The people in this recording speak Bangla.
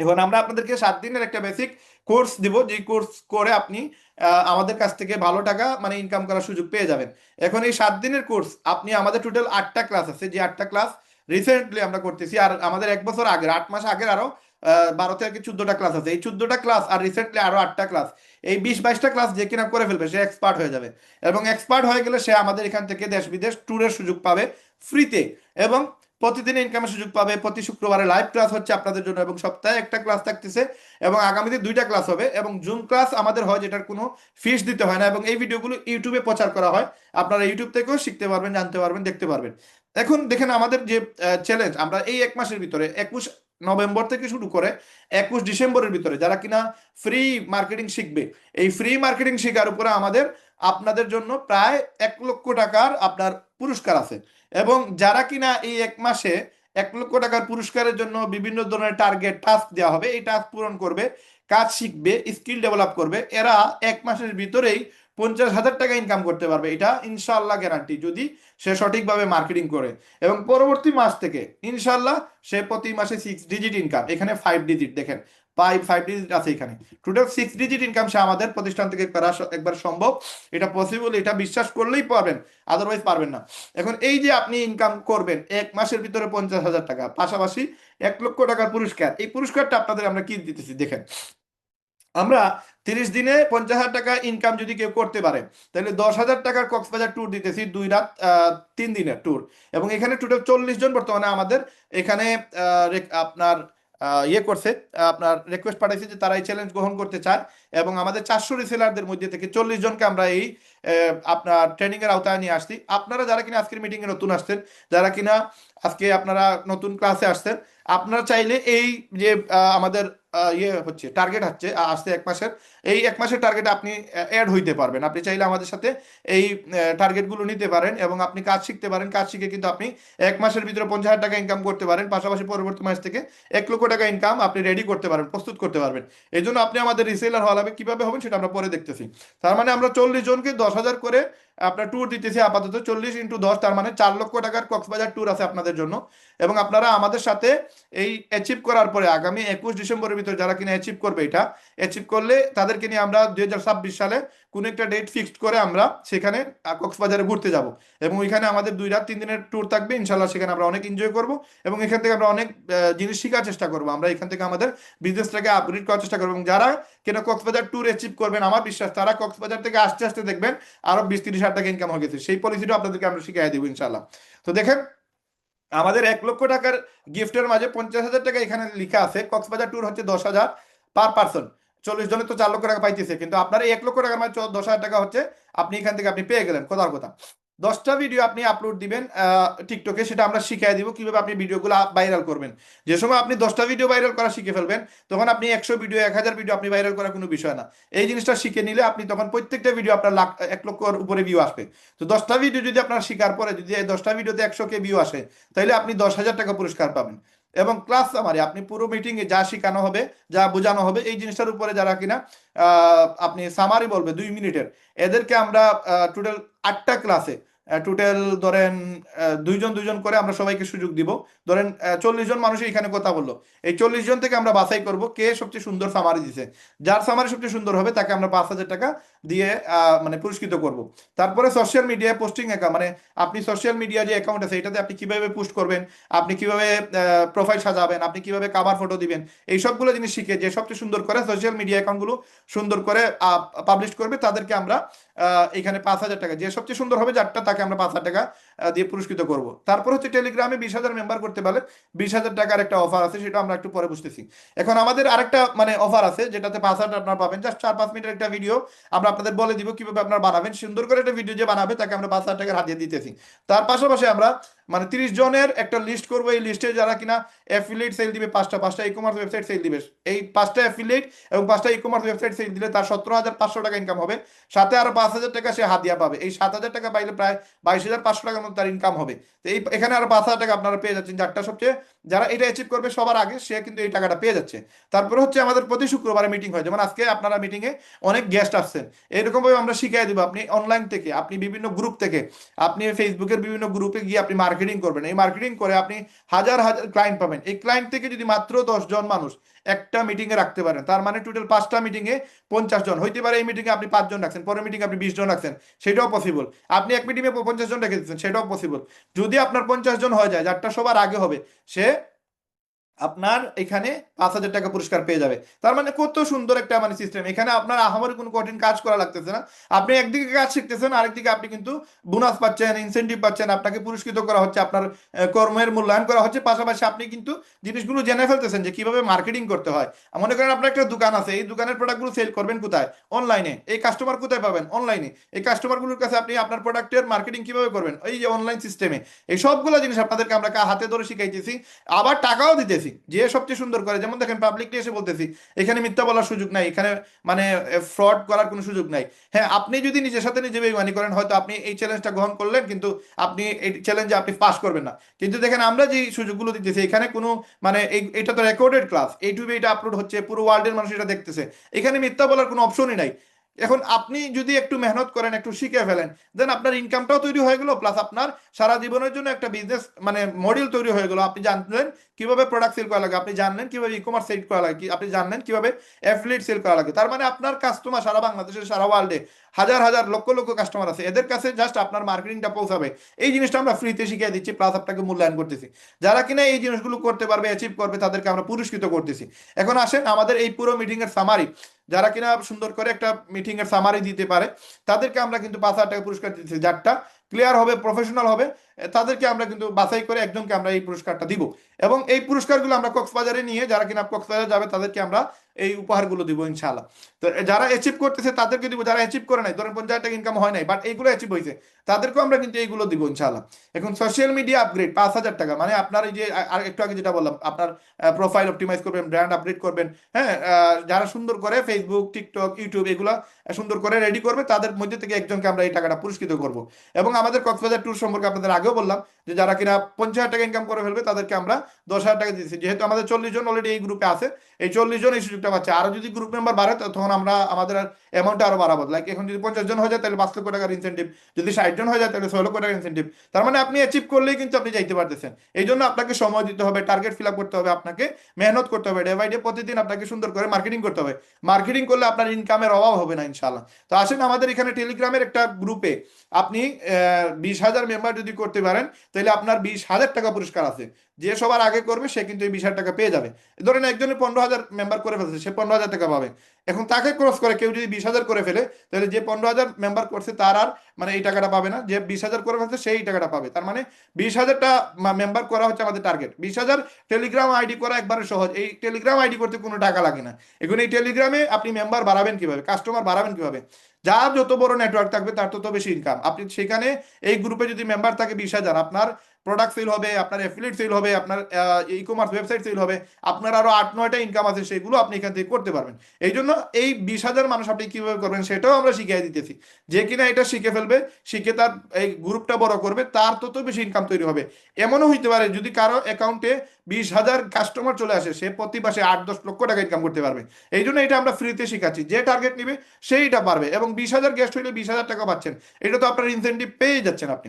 এখন আমরা আপনাদেরকে সাত দিনের একটা বেসিক কোর্স দিব যে কোর্স করে আপনি আমাদের কাছ থেকে ভালো টাকা মানে ইনকাম করার সুযোগ পেয়ে যাবেন। এখন এই সাত দিনের কোর্স আপনি আমাদের টোটাল আটটা ক্লাস আছে যে আটটা ক্লাস রিসেন্টলি আমরা করতেছি আর আমাদের এক বছর আগের আট মাস আগের আরও আহ, বারো থেকে চোদ্দটা ক্লাস আছে। এই চোদ্দটা ক্লাস আর রিসেন্টলি আরও আটটা ক্লাস এই বিশ বাইশটা ক্লাস যে কিনা করে ফেলবে সে এক্সপার্ট হয়ে যাবে। এবং এক্সপার্ট হয়ে গেলে সে আমাদের এখান থেকে দেশ বিদেশ ট্যুরের সুযোগ পাবে ফ্রিতে এবং প্রতিদিন ইনকামের সুযোগ পাবে। প্রতি শুক্রবারে লাইভ ক্লাস হচ্ছে আপনাদের জন্য এবং সপ্তাহে একটা ক্লাস থাকতেছে এবং আগামীতে দুইটা ক্লাস হবে এবং জুম ক্লাস আমাদের হয় যেটার কোনো ফিস দিতে হয় না এবং এই ভিডিওগুলো ইউটিউবে প্রচার করা হয়। আপনারা ইউটিউব থেকেও শিখতে পারবেন, জানতে পারবেন, দেখতে পারবেন। এখন দেখেন আমাদের যে চ্যালেঞ্জ আমরা এই এক মাসের ভিতরে, একুশ নভেম্বর থেকে শুরু করে একুশ ডিসেম্বরের ভিতরে যারা কিনা ফ্রি মার্কেটিং শিখবে, এই ফ্রি মার্কেটিং শেখার উপরে আমাদের আপনাদের জন্য প্রায় এক লক্ষ টাকার আপনার পুরস্কার আছে। এবং যারা কিনা এই এক মাসে এক লক্ষ টাকার পুরস্কারের জন্য বিভিন্ন ধরনের টার্গেট টাস্ক দেওয়া হবে, এই টাস্ক পূরণ করবে, কাজ শিখবে স্কিল ডেভেলপ করবে, এরা এক মাসের ভিতরেই পঞ্চাশ হাজার টাকা ইনকাম করতে পারবে। এটা ইনশাল্লাহ গ্যারান্টি যদি সে সঠিকভাবে মার্কেটিং করে। এবং পরবর্তী মাস থেকে ইনশাল্লাহ সে প্রতি মাসে সিক্স ডিজিট ইনকাম এখানে ফাইভ ডিজিট দেখেন। ফাইভ ডিজিট আছে এখানে। টোটাল সিক্স ডিজিট ইনকাম সে আমাদের প্রতিষ্ঠান থেকে একবার সম্ভব। এটা পসিবল এটা বিশ্বাস করলেই আদারওয়াইজ পারবেন না। এখন এই যে আপনি ইনকাম করবেন, এক মাসের ভিতরে পঞ্চাশ হাজার টাকা, পাশাপাশি এক লক্ষ টাকার পুরস্কার, এই পুরস্কারটা আপনাদের আমরা কি দিতেছি, দেখেন। আমরা তিরিশ দিনে পঞ্চাশ হাজার টাকা ইনকাম যদি কেউ করতে পারে, তাহলে দশ হাজার টাকার কক্সবাজার ট্যুর দিতেছি দুই রাত তিন দিনের ট্যুর এবং এখানে টোটাল চল্লিশ জন বর্তমানে আমাদের, এখানে আপনার ইয়ে করছে আপনার রিকোয়েস্ট পাঠাইছে যে তারা এই চ্যালেঞ্জ গ্রহণ করতে চায়। এবং আমাদের চারশো রিসেলারদের মধ্যে থেকে চল্লিশ জনকে আমরা এই আপনার ট্রেনিং এর আওতায় নিয়ে আসছি। আপনারা যারা কিনা আজকের মিটিং এ নতুন আসছেন, যারা কিনা আজকে আপনারা নতুন ক্লাসে আসছেন, আপনারা চাইলে এই যে আমাদের ইয়ে হচ্ছে টার্গেট হচ্ছে আসছে এক মাসের, এই এক মাসের টার্গেটে আপনি অ্যাড হইতে পারবেন। আপনি চাইলে আমাদের সাথে এই টার্গেটগুলো নিতে পারেন এবং আপনি কাজ শিখতে পারেন। কাজ শিখে কিন্তু আপনি এক মাসের ভিতরে পঞ্চাশ হাজার টাকা ইনকাম করতে পারেন। পাশাপাশি পরবর্তী মাস থেকে এক লক্ষ টাকা ইনকাম আপনি রেডি করতে পারেন প্রস্তুত করতে পারবেন। এই জন্য আপনি আমাদের রিসেলার হওয়া লাগবে কীভাবে হবে সেটা আমরা পরে দেখতেছি। তার মানে আমরা চল্লিশ জনকে দশ হাজার করে আপনার ট্যুর দিতেছি আপাতত চল্লিশ ইন্টু দশ, তার মানে চার লক্ষ টাকার কক্সবাজার ট্যুর আছে আপনাদের জন্য। এবং আপনারা আমাদের সাথে এই অ্যাচিভ করার পরে, আগামী একুশ ডিসেম্বরের ভিতরে যারা কিনা অ্যাচিভ করবে এটা অ্যাচিভ করলে তাদেরকে নিয়ে আমরা দুই হাজার ছাব্বিশ সালে কোনো একটা ডেট ফিক্সড করে আমরা সেখানে কক্সবাজারে ঘুরতে যাব। এবং ওইখানে আমাদের দুই রাত, তিন দিনের ট্যুর থাকবে। ইনশাল্লাহ সেখানে আমরা অনেক এনজয় করব এবং এখান থেকে আমরা অনেক জিনিস শেখার চেষ্টা করব। আমরা এখান থেকে আমাদের বিজনেসটাকে আপগ্রেড করার চেষ্টা করব এবং যারা কিনা কক্সবাজার ট্যুর অ্যাচিভ করবেন, আমার বিশ্বাস তারা কক্সবাজার থেকে আস্তে আস্তে দেখবেন আরও বিশ তিরিশ টাকা ইনকাম হয়ে গেছে সেই পলিসিটা আপনাদেরকে আমরা শিখাই দেবো ইনশাল্লাহ তো দেখেন, আমাদের এক লক্ষ টাকার গিফটের মাঝে পঞ্চাশ হাজার টাকা এখানে লিখা আছে, কক্সবাজার ট্যুর হচ্ছে দশ হাজার পার পার্সন চল্লিশ জনের তো চার লক্ষ টাকা পাইতেছে, কিন্তু আপনার এক লক্ষ টাকার মাঝে দশ হাজার টাকা হচ্ছে, আপনি এখান থেকে আপনি পেয়ে গেলেন, কথার কথা। দশটা ভিডিও আপনি আপলোড দিবেন টিকটকে সেটা আমরা শিখিয়ে দিব কীভাবে আপনি ভিডিওগুলো ভাইরাল করবেন। যে সময় আপনি দশটা ভিডিও ভাইরাল করা শিখে ফেলবেন, তখন আপনি একশো ভিডিও এক হাজার ভিডিও আপনি ভাইরাল করার কোনো বিষয় না। এই জিনিসটা শিখে নিলে আপনি তখন প্রত্যেকটা ভিডিও আপনার লাখ, এক লক্ষর উপরে ভিউ আসবে। তো দশটা ভিডিও যদি আপনার শিকার পরে যদি এই দশটা ভিডিওতে একশো কে ভিউ আসে, তাহলে আপনি দশ হাজার টাকা পুরস্কার পাবেন। এবং ক্লাস আমারে আপনি পুরো মিটিং এ যা শেখানো হবে, যা বোঝানো হবে, এই জিনিসটার উপরে যারা কিনা আপনি সামারি বলবে দুই মিনিটের, এদেরকে আমরা টোটাল আটটা ক্লাসে টোটাল ধরেন দুইজন দুইজন করে আমরা সবাইকে সুযোগ দিব। ধরেন চল্লিশ জন মানুষ এখানে কথা বলল। এই চল্লিশ জন থেকে আমরা বাছাই করব কে সবচেয়ে সুন্দর সামারি দিছে। যার সামারি সবচেয়ে সুন্দর হবে তাকে আমরা পাঁচ হাজার টাকা দিয়ে মানে পুরস্কৃত করব। তারপরে সোশ্যাল মিডিয়ায় পোস্টিং অ্যাকাউন্ট মানে আপনি সোশ্যাল মিডিয়া যে অ্যাকাউন্ট আছে, এটাতে আপনি কীভাবে পোস্ট করবেন, আপনি কীভাবে প্রোফাইল সাজাবেন, আপনি কীভাবে কাভার ফটো দিবেন, এই সবগুলো জিনিস শিখে যে সবচেয়ে সুন্দর করে সোশ্যাল মিডিয়া অ্যাকাউন্টগুলো সুন্দর করে পাবলিশ করবে, তাদেরকে আমরা এখানে পাঁচ হাজার টাকা, যে সবচেয়ে সুন্দর হবে যারটা তাকে আমরা পাঁচ হাজার টাকা দিয়ে পুরস্কৃত করব। তারপর হচ্ছে টেলিগ্রামে বিশ হাজার মেম্বার করতে পারলে বিশ হাজার টাকার একটা অফার আছে, সেটা আমরা একটু পরে বুঝতেছি। এখন আমাদের আরেকটা মানে অফার আছে, যেটাতে পাঁচ হাজার আপনারা পাবেন। জাস্ট চার পাঁচ মিনিটের একটা ভিডিও আমরা আপনাদের বলে দিব কীভাবে আপনারা বানাবেন। সুন্দর করে একটা ভিডিও যে বানাবে, তাকে আমরা পাঁচ হাজার টাকার হাতিয়ে দিতেছি। তার পাশাপাশি আমরা মানে তিরিশ জনের একটা লিস্ট করব, এই লিস্টে যারা কিনা অ্যাফিলিয়েট সেল দিবে, পাঁচটা পাঁচটা ই কমার্স ওয়েবসাইট সেল দিবে। এই পাঁচটা অ্যাফিলিয়েট এবং পাঁচটা ই কমার্স ওয়েবসাইট সেল দিলে তার সতেরো হাজার পাঁচশো টাকা ইনকাম হবে। সাথে আরও পাঁচ হাজার টাকা সে হাতিয়া পাবে। এই সাত হাজার টাকা পাইলে প্রায় বাইশ হাজার পাঁচশো টাকার মতো তার ইনকাম হবে। তো এই এখানে আরও পাঁচ হাজার টাকা আপনারা পেয়ে যাচ্ছেন। চারটা সবচেয়ে যারা এটা অ্যাচিভ করবে সবার আগে, সে কিন্তু এই টাকাটা পেয়ে যাচ্ছে। তারপরে হচ্ছে আমাদের প্রতি শুক্রবারে মিটিং হয়। যেমন আজকে আপনারা মিটিংয়ে অনেক গেস্ট আসছেন। এরকম ভাবে আমরা শিখিয়ে দিব, আপনি অনলাইন থেকে, আপনি বিভিন্ন গ্রুপ থেকে, আপনি ফেসবুকের বিভিন্ন গ্রুপে গিয়ে আপনি মার্কেটিং করবেন। এই মার্কেটিং করে আপনি হাজার হাজার ক্লায়েন্ট পাবেন। এই ক্লায়েন্ট থেকে যদি মাত্র জন মানুষ একটা মিটিংয়ে রাখতে পারেন, তার মানে টোটাল পাঁচটা মিটিংয়ে পঞ্চাশ জন। হইতে পারে এই মিটিংয়ে আপনি পাঁচজন রাখছেন, পরের মিটিংয়ে আপনি বিশ জন রাখছেন, সেটাও পসিবল আপনি এক মিটিংয়ে পঞ্চাশ জন রেখে দিচ্ছেন, সেটাও পসিবল যদি আপনার পঞ্চাশ জন হয়ে যায়, যারটা সবার আগে হবে, সে আপনার এখানে পাঁচ হাজার টাকা পুরস্কার পেয়ে যাবে। তার মানে কত সুন্দর একটা মানে সিস্টেম এখানে আপনার আহামরি কোনো কঠিন কাজ করা লাগতেছে না। আপনি একদিকে কাজ শিখতেছেন, আরেকদিকে আপনি কিন্তু বোনাস পাচ্ছেন ইনসেন্টিভ পাচ্ছেন, আপনাকে পুরস্কৃত করা হচ্ছে, আপনার কর্মের মূল্যায়ন করা হচ্ছে। পাশাপাশি আপনি কিন্তু জিনিসগুলো জেনে ফেলতেছেন যে কীভাবে মার্কেটিং করতে হয়। মনে করেন আপনার একটা দোকান আছে, এই দোকানের প্রোডাক্টগুলো সেল করবেন কোথায়? অনলাইনে এই কাস্টমার কোথায় পাবেন? অনলাইনে এই কাস্টমারগুলোর কাছে আপনি আপনার প্রোডাক্টের মার্কেটিং কীভাবে করবেন? এই যে অনলাইন সিস্টেমে এই সবগুলো জিনিস আপনাদেরকে আমরা হাতে ধরে শিখাইতেছি। আবার টাকাও দিতেছি। যে সবচেয়ে সুন্দর করে, যেমন দেখেন পাবলিকলি এসে বলতেছি, এখানে মিথ্যা বলার সুযোগ নাই, এখানে মানে ফ্রড করার কোনো সুযোগ নাই। হ্যাঁ আপনি যদি নিজের সাথে নিজে বেইমানি করেন, হয়তো আপনি এই চ্যালেঞ্জটা গ্রহণ করলেন, কিন্তু আপনি এই চ্যালেঞ্জে আপনি পাস করবেন না। কিন্তু দেখেন, আমরা যে সুযোগগুলো দিতেছি, এখানে কোনো মানে এটা তো রেকর্ডেড ক্লাস ইউটিউবে এটা আপলোড হচ্ছে, পুরো ওয়ার্ল্ডের মানুষ এটা দেখতেছে। এখানে মিথ্যা বলার কোনো অপশনই নাই। এখন আপনি যদি একটু মেহনত করেন, একটু শিখে ফেলেন দেন আপনার ইনকামটাও তৈরি হয়ে গেল প্লাস আপনার সারা জীবনের জন্য একটা বিজনেস মানে মডেল তৈরি হয়ে গেল। আপনি জানলেন কীভাবে প্রোডাক্ট সেল করা লাগে, আপনি জানলেন কীভাবে ই কমার্স সেল করা লাগে, আপনি জানলেন কীভাবে অ্যাফিলিয়েট সেল করা লাগে। তার মানে আপনার কাস্টমার সারা বাংলাদেশে সারা ওয়ার্ল্ডে হাজার হাজার, লক্ষ লক্ষ কাস্টমার আছে। এদের কাছে জাস্ট আপনার মার্কেটিংটা পৌঁছাবে। এই জিনিসটা আমরা ফ্রিতে শিখিয়ে দিচ্ছি প্লাস আপনাকে মূল্যায়ন করতেছি। যারা কিনা এই জিনিসগুলো করতে পারবে অ্যাচিভ করবে, তাদেরকে আমরা পুরস্কৃত করতেছি। এখন আসেন আমাদের এই পুরো মিটিং এর সামারি যারা কিনা সুন্দর করে একটা মিটিং এর সামারি দিতে পারে। তাদেরকে আমরা কিন্তু পাঁচ হাজার টাকা পুরস্কার দিচ্ছি যারটা ক্লিয়ার হবে প্রফেশনাল হবে। তাদেরকে আমরা কিন্তু বাছাই করে একজনকে আমরা এই পুরস্কারটা দিব। এবং এই পুরস্কারগুলো আমরা কক্সবাজারে নিয়ে যারা কিনা কক্সবাজার যাবে, তাদেরকে আমরা এই উপহারগুলো দিব ইনশাআল্লাহ। তো যারা অ্যাচিভ করতেছে তাদেরকে দিব, যারা অ্যাচিভ করে নাই, ধরেন পঞ্চাশ টাকা ইনকাম হয় নাই বাট এইগুলো অ্যাচিভ হয়েছে, তাদেরকেও আমরা কিন্তু এইগুলো দিব ইনশাআল্লাহ। এখন সোশ্যাল মিডিয়া আপগ্রেড পাঁচ হাজার টাকা মানে আপনার এই যে আর একটু আগে যেটা বললাম, আপনার প্রোফাইল অপটিমাইজ করবেন ব্র্যান্ড আপডেট করবেন হ্যাঁ যারা সুন্দর করে ফেসবুক টিকটক ইউটিউব এগুলা সুন্দর করে রেডি করবে, তাদের মধ্যে থেকে একজনকে আমরা এই টাকাটা পুরস্কৃত করব। এবং আমাদের কক্সবাজার ট্যুর সম্পর্কে আপনাদের আগেও বললাম, যে যারা কিনা পঞ্চাশ হাজার টাকা ইনকাম করে ফেলবে, তাদেরকে আমরা দশ হাজার টাকা দিচ্ছি। যেহেতু আমাদের চল্লিশ জন অলরেডি এই গ্রুপে আছে, এই চল্লিশ জন এই সুযোগটা পাচ্ছে। আরও যদি গ্রুপ মেম্বার বাড়ে, তখন আমরা আমাদের অ্যামাউন্টটা আরও বাড়াবো। লাইক এখন যদি পঞ্চাশ জন হয়ে যায়, তাহলে পাঁচ লক্ষ টাকার ইনসেন্টিভ যদি ষাট জন হয়ে যায়, তাহলে ছয় লক্ষ টাকার ইনসেন্টিভ তার মানে আপনি অ্যাচিভ করলেই কিন্তু আপনি যাইতে পারতেছেন। এই জন্য আপনাকে সময় দিতে হবে টার্গেট ফিল আপ করতে হবে, আপনাকে মেহনত করতে হবে। ডে বাই ডে প্রতিদিন আপনাকে সুন্দর করে মার্কেটিং করতে হবে। মার্কেটিং করলে আপনার ইনকামের অভাব হবে না ইনশাল্লাহ তো আসেন আমাদের এখানে টেলিগ্রামের একটা গ্রুপে আপনি বিশ হাজার মেম্বার যদি করতে পারেন, তাহলে আপনার বিশ হাজার টাকা পুরস্কার আছে। যে সবার আগে করবে, সে কিন্তু এই বিশ হাজার টাকা পেয়ে যাবে। ধরেন একজনের পনেরো হাজার মেম্বার করে ফেলছে, সে পনেরো হাজার টাকা পাবে। এখন তাকে ক্রস করে, কেউ যদি বিশ হাজার করে ফেলে, তাহলে যে পনেরো হাজার মেম্বার করছে, তার আর মানে এই টাকাটা পাবে না। যে বিশ হাজার করে ফেলছে, সেই টাকাটা পাবে। তার মানে বিশ হাজারটা মেম্বার করা হচ্ছে আমাদের টার্গেট বিশ হাজার টেলিগ্রাম আইডি করা একবারে সহজ। এই টেলিগ্রাম আইডি করতে কোনো টাকা লাগে না। এখন এই টেলিগ্রামে আপনি মেম্বার বাড়াবেন কীভাবে? কাস্টমার বাড়াবেন কীভাবে? যার যত বড় নেটওয়ার্ক থাকবে, তার তত বেশি ইনকাম আপনি সেখানে এই গ্রুপে যদি মেম্বার থাকে, বিশ হাজার। আপনার প্রোডাক্ট সেল হবে, আপনার অ্যাফিলিয়েট সেল হবে, আপনার ই কমার্স ওয়েবসাইট সেল হবে, আপনার আরও আট নয়টা ইনকাম আছে, সেগুলো আপনি এখান থেকে করতে পারবেন। এই জন্য এই বিশ হাজার মানুষ আপনি কীভাবে করবেন সেটাও আমরা শিখিয়ে দিতেছি। যে কিনা এটা শিখে ফেলবে, শিখে তার এই গ্রুপটা বড় করবে, তার তত বেশি ইনকাম তৈরি হবে। এমনও হইতে পারে যদি কারও অ্যাকাউন্টে বিশ হাজার কাস্টমার চলে আসে, সে প্রতি মাসে আট দশ লক্ষ টাকা ইনকাম করতে পারবে। এই জন্য এটা আমরা ফ্রিতে শেখাচ্ছি। যে টার্গেট নিবে, সেইটা পারবে। এবং বিশ হাজার গেস্ট হইলে বিশ হাজার টাকা পাচ্ছেন। এটা তো আপনার ইনসেন্টিভ পেয়ে যাচ্ছেন আপনি।